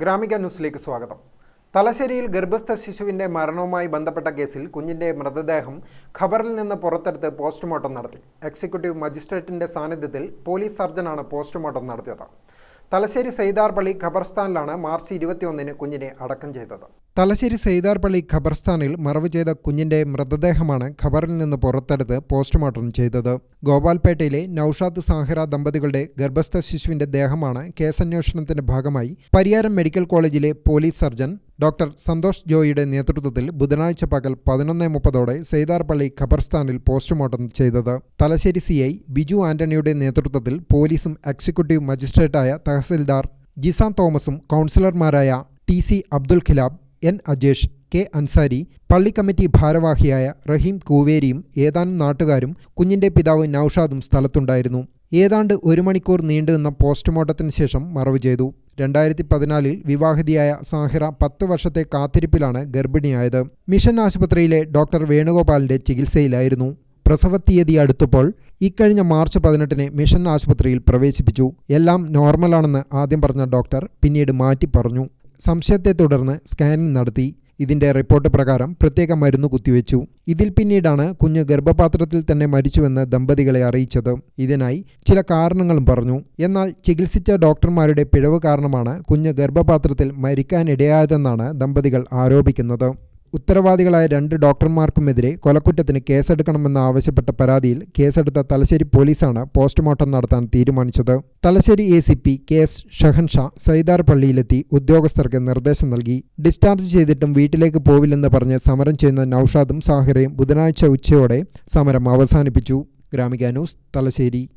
ഗ്രാമിക ന്യൂസിലേക്ക് സ്വാഗതം. തലശ്ശേരിയിൽ ഗർഭസ്ഥ ശിശുവിന്റെ മരണവുമായി ബന്ധപ്പെട്ട കേസിൽ കുഞ്ഞിന്റെ മൃതദേഹം ഖബറിൽ നിന്ന് പുറത്തെടുത്ത് പോസ്റ്റ്മോർട്ടം നടത്തി. എക്സിക്യൂട്ടീവ് മജിസ്ട്രേറ്റിന്റെ സാന്നിധ്യത്തിൽ പോലീസ് സർജനാണ് പോസ്റ്റ്മോർട്ടം നടത്തിയത്. തലശ്ശേരി സൈദാർപള്ളി ഖബർസ്ഥാനിലാണ് മാർച്ച് ഇരുപത്തിയൊന്നിന് കുഞ്ഞിനെ അടക്കം ചെയ്തത്. തലശ്ശേരി സൈദാർപള്ളി ഖബർസ്ഥാനിൽ മറവ് ചെയ്ത കുഞ്ഞിന്റെ മൃതദേഹമാണ് ഖബറിൽ നിന്ന് പുറത്തെടുത്ത് പോസ്റ്റ്മോർട്ടം ചെയ്തത്. ഗോപാൽപേട്ടയിലെ നൌഷാദ് സാഹിറ ദമ്പതികളുടെ ഗർഭസ്ഥ ശിശുവിന്റെ ദേഹമാണ് കേസന്വേഷണത്തിന്റെ ഭാഗമായി പരിയാരം മെഡിക്കൽ കോളേജിലെ പോലീസ് സർജൻ ഡോക്ടർ സന്തോഷ് ജോയിയുടെ നേതൃത്വത്തിൽ ബുധനാഴ്ച പകൽ പതിനൊന്ന് മുപ്പതോടെ സെയ്താർപള്ളി ഖബർസ്ഥാനിൽ പോസ്റ്റ്മോർട്ടം ചെയ്തത്. തലശ്ശേരി സി ഐ ബിജു ആന്റണിയുടെ നേതൃത്വത്തിൽ പോലീസും എക്സിക്യൂട്ടീവ് മജിസ്ട്രേറ്റായ തഹസിൽദാർ ജിസാൻ തോമസും കൗൺസിലർമാരായ T C Abdul Khilab N Ajesh K Ansari പള്ളി കമ്മിറ്റി ഭാരവാഹിയായ റഹീം കൂവേരിയും ഏതാനും നാട്ടുകാരും കുഞ്ഞിന്റെ പിതാവ് നൌഷാദും സ്ഥലത്തുണ്ടായിരുന്നു. ഏതാണ്ട് ഒരു മണിക്കൂർ നീണ്ടുനിന്ന പോസ്റ്റ്മോർട്ടത്തിന് ശേഷം മറവ് ചെയ്തു. രണ്ടായിരത്തി പതിനാലിൽ വിവാഹിതയായ സാഹിറ പത്ത് വർഷത്തെ കാത്തിരിപ്പിലാണ് ഗർഭിണിയായത്. മിഷൻ ആശുപത്രിയിലെ ഡോക്ടർ വേണുഗോപാലിന്റെ ചികിത്സയിലായിരുന്നു. പ്രസവ തീയതി അടുത്തപ്പോൾ ഇക്കഴിഞ്ഞ മാർച്ച് പതിനെട്ടിന് മിഷൻ ആശുപത്രിയിൽ പ്രവേശിപ്പിച്ചു. എല്ലാം നോർമലാണെന്ന് ആദ്യം പറഞ്ഞ ഡോക്ടർ പിന്നീട് മാറ്റി പറഞ്ഞു. സംശയത്തെ തുടർന്ന് സ്കാനിംഗ് നടത്തി. ഇതിന്റെ റിപ്പോർട്ട് പ്രകാരം പ്രത്യേക മരുന്ന് കുത്തിവെച്ചു. ഇതിൽ പിന്നീടാണ് കുഞ്ഞ് ഗർഭപാത്രത്തിൽ തന്നെ മരിച്ചുവെന്ന് ദമ്പതികളെ അറിയിച്ചത്. ഇതിനായി ചില കാരണങ്ങളും പറഞ്ഞു. എന്നാൽ ചികിത്സിച്ച ഡോക്ടർമാരുടെ പിഴവ് കാരണമാണ് കുഞ്ഞ് ഗർഭപാത്രത്തിൽ മരിക്കാനിടയായതെന്നാണ് ദമ്പതികൾ ആരോപിക്കുന്നത്. ഉത്തരവാദികളായ രണ്ട് ഡോക്ടർമാർക്കുമെതിരെ കൊലക്കുറ്റത്തിന് കേസെടുക്കണമെന്ന് ആവശ്യപ്പെട്ട പരാതിയിൽ കേസെടുത്ത തലശ്ശേരി പോലീസാണ് പോസ്റ്റ്മോർട്ടം നടത്താൻ തീരുമാനിച്ചത്. Thalassery A C P K S Shahanshah Saidar പള്ളിയിലെത്തി ഉദ്യോഗസ്ഥർക്ക് നിർദ്ദേശം നൽകി. ഡിസ്ചാർജ് ചെയ്തിട്ടും വീട്ടിലേക്ക് പോവില്ലെന്ന് പറഞ്ഞ് സമരം ചെയ്യുന്ന നൌഷാദും സാഹിറയും ബുധനാഴ്ച ഉച്ചയോടെ സമരം അവസാനിപ്പിച്ചു. ഗ്രാമിക ന്യൂസ് തലശ്ശേരി.